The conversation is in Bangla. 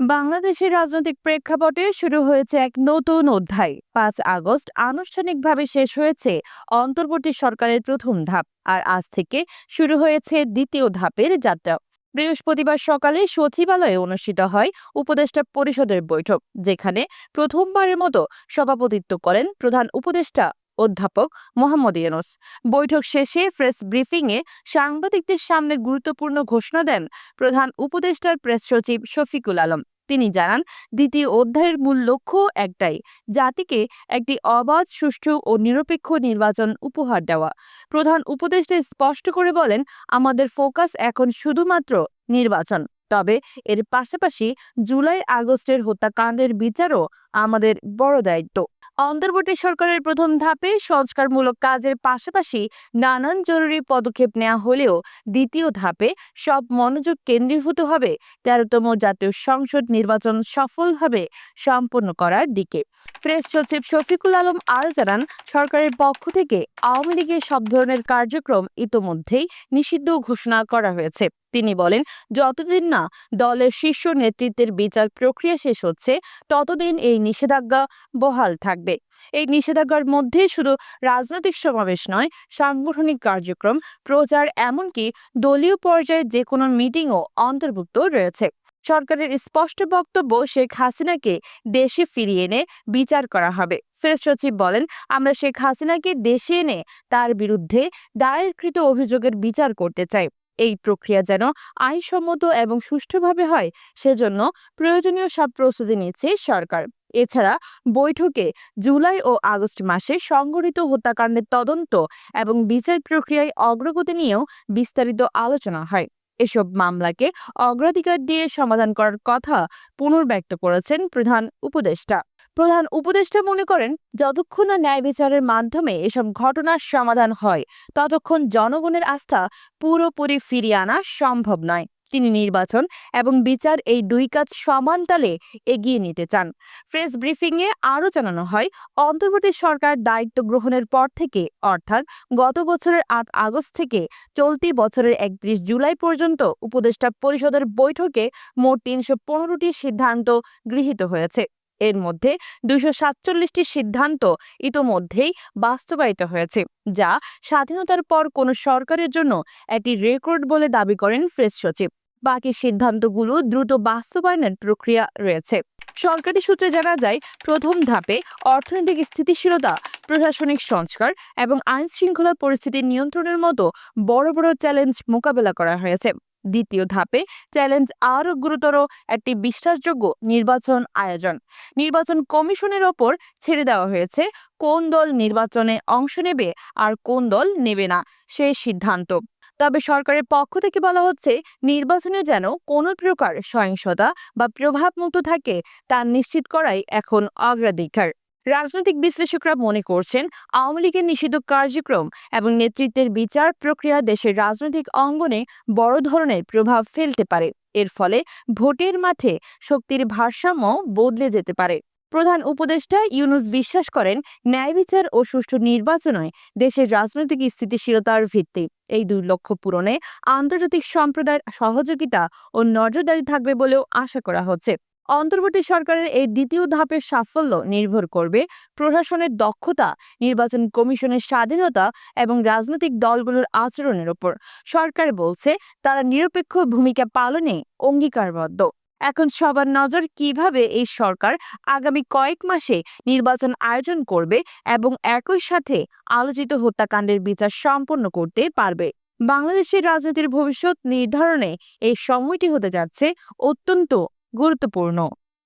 বাংলাদেশের রাজনৈতিক প্রেক্ষাপটে শুরু হয়েছে এক নতুন অধ্যায়। পাঁচ আগস্ট আনুষ্ঠানিকভাবে শেষ হয়েছে অন্তর্বর্তী সরকারের প্রথম ধাপ আর আজ থেকে শুরু হয়েছে দ্বিতীয় ধাপের যাত্রা। বৃহস্পতিবার সকালে সচিবালয়ে অনুষ্ঠিত হয় উপদেষ্টা পরিষদের বৈঠক, যেখানে প্রথমবারের মতো সভাপতিত্ব করেন প্রধান উপদেষ্টা অধ্যাপক মোহাম্মদ ইউনুস। বৈঠক শেষে প্রেস ব্রিফিংয়ে সাংবাদিকদের সামনে গুরুত্বপূর্ণ ঘোষণা দেন প্রধান উপদেষ্টার প্রেস সচিব শফিকুল আলম। তিনি জানান, দ্বিতীয় অধ্যায়ের মূল লক্ষ্য একটাই, জাতিকে একটি অবাধ, সুষ্ঠু ও নিরপেক্ষ নির্বাচন উপহার দেওয়া। প্রধান উপদেষ্টা স্পষ্ট করে বলেন, আমাদের ফোকাস এখন শুধুমাত্র নির্বাচন। তবে এর পাশাপাশি জুলাই আগস্টের হত্যাকাণ্ডের বিচারও আমাদের বড় দায়িত্ব। অন্তর্বর্তী সরকারের প্রথম ধাপে সংস্কারমূলক কাজের পাশাপাশি নানান জরুরি পদক্ষেপ নেওয়া হলেও দ্বিতীয় ধাপে সব মনোযোগ কেন্দ্রীভূত হবে। তেরোতম জাতীয় সংসদ নির্বাচন সফলভাবে সম্পন্ন করার দিকে। প্রেস সচিব শফিকুল আলম আরও জানান, সরকারের পক্ষ থেকে আওয়ামী লীগের সব ধরনের কার্যক্রম ইতোমধ্যেই নিষিদ্ধ ঘোষণা করা হয়েছে। তিনি বলেন, যতদিন না দলের শীর্ষ নেতৃত্বের বিচার প্রক্রিয়া শেষ হচ্ছে, ততদিন এই নিষেধাজ্ঞা বহাল থাকবে। এই নিষেধাজ্ঞার মধ্যে শুধু রাজনৈতিক সমাবেশ নয়, সাংগঠনিক কার্যক্রম, প্রচার, এমনকি দলীয় পর্যায়ে যে কোনো মিটিংও অন্তর্ভুক্ত রয়েছে। সরকারের স্পষ্ট বক্তব্য, শেখ হাসিনাকে দেশে ফিরিয়ে এনে বিচার করা হবে। প্রেস সচিব বলেন, আমরা শেখ হাসিনাকে দেশে এনে তার বিরুদ্ধে দায়েরকৃত অভিযোগের বিচার করতে চাই। এই প্রক্রিয়া যেন আইনসম্মত এবং সুষ্ঠুভাবে হয়, সেজন্য প্রয়োজনীয় সব প্রস্তুতি নিচ্ছে সরকার। এছাড়া বৈঠকে জুলাই ও আগস্ট মাসে সংঘটিত হত্যাকাণ্ডের তদন্ত এবং বিচার প্রক্রিয়ায় অগ্রগতি নিয়েও বিস্তারিত আলোচনা হয়। এসব মামলাকে অগ্রাধিকার দিয়ে সমাধান করার কথা পুনর্ব্যক্ত করেছেন প্রধান উপদেষ্টা। প্রধান উপদেষ্টা মনে করেন, যতক্ষণ না ন্যায় বিচারের মাধ্যমে এসব ঘটনার সমাধান হয়, ততক্ষণ জনগণের আস্থা পুরোপুরি ফিরিয়ে আনা সম্ভব নয়। তিনি নির্বাচন এবং বিচার এই দুই কাজ সমান তালে এগিয়ে নিতে চান। প্রেস ব্রিফিংয়ে আরও জানানো হয় অন্তর্বর্তী সরকার দায়িত্ব গ্রহণের পর থেকে, অর্থাৎ গত বছরের আট আগস্ট থেকে চলতি বছরের একত্রিশ জুলাই পর্যন্ত উপদেষ্টা পরিষদের বৈঠকে মোট তিনশো পনেরোটি সিদ্ধান্ত গৃহীত হয়েছে। এর মধ্যে দুশো সাতচল্লিশটি সিদ্ধান্ত ইতোমধ্যেই বাস্তবায়িত হয়েছে, যা স্বাধীনতার পর কোনো সরকারের জন্য একটি রেকর্ড বলে দাবি করেন প্রেস সচিব। বাকি সিদ্ধান্তগুলো দ্রুত বাস্তবায়নের প্রক্রিয়া রয়েছে। সরকারি সূত্রে জানা যায়, প্রথম ধাপে অর্থনৈতিক স্থিতিশীলতা, প্রশাসনিক সংস্কার এবং আইন শৃঙ্খলা পরিস্থিতি নিয়ন্ত্রণের মতো বড় বড় চ্যালেঞ্জ মোকাবেলা করা হয়েছে। দ্বিতীয় ধাপে চ্যালেঞ্জ আরও গুরুতর একটি বিশ্বাসযোগ্য নির্বাচন আয়োজন। নির্বাচন কমিশনের ওপর ছেড়ে দেওয়া হয়েছে কোন দল নির্বাচনে অংশ নেবে আর কোন দল নেবে না সে সিদ্ধান্ত। তবে সরকারের পক্ষ থেকে বলা হচ্ছে, নির্বাচনে যেন কোনো প্রকার সহিংসতা বা প্রভাবমুক্ত থাকে তা নিশ্চিত করাই এখন অগ্রাধিকার। রাজনৈতিক বিশ্লেষকরা মনে করছেন, আওয়ামী লীগের নিষিদ্ধ কার্যক্রম এবং নেতৃত্বের বিচার প্রক্রিয়া দেশের রাজনৈতিক অঙ্গনে বড় ধরনের প্রভাব ফেলতে পারে। এর ফলে ভোটের মাঠে শক্তির ভারসাম্য বদলে যেতে পারে। প্রধান উপদেষ্টা ইউনুস বিশ্বাস করেন, ন্যায় বিচার ও সুষ্ঠু নির্বাচনে দেশের রাজনৈতিক স্থিতিশীলতার ভিত্তি। এই দুই লক্ষ্য পূরণে আন্তর্জাতিক সম্প্রদায়ের সহযোগিতা ও নজরদারি থাকবে বলেও আশা করা হচ্ছে। অন্তর্বর্তী সরকারের এই দ্বিতীয় ধাপের সাফল্য নির্ভর করবে প্রশাসনের দক্ষতা, নির্বাচন কমিশনের স্বাধীনতা এবং রাজনৈতিক দলগুলোর আচরণের ওপর। সরকার বলছে, তারা নিরপেক্ষ ভূমিকা পালনে অঙ্গীকারবদ্ধ। এখন সবার নজর কীভাবে এই সরকার আগামী কয়েক মাসে নির্বাচন আয়োজন করবে এবং একই সাথে আলোচিত হত্যাকাণ্ডের বিচার সম্পন্ন করতে পারবে? বাংলাদেশের রাজনীতির ভবিষ্যৎ নির্ধারণে এই সময়টি হতে যাচ্ছে অত্যন্ত গুরুত্বপূর্ণ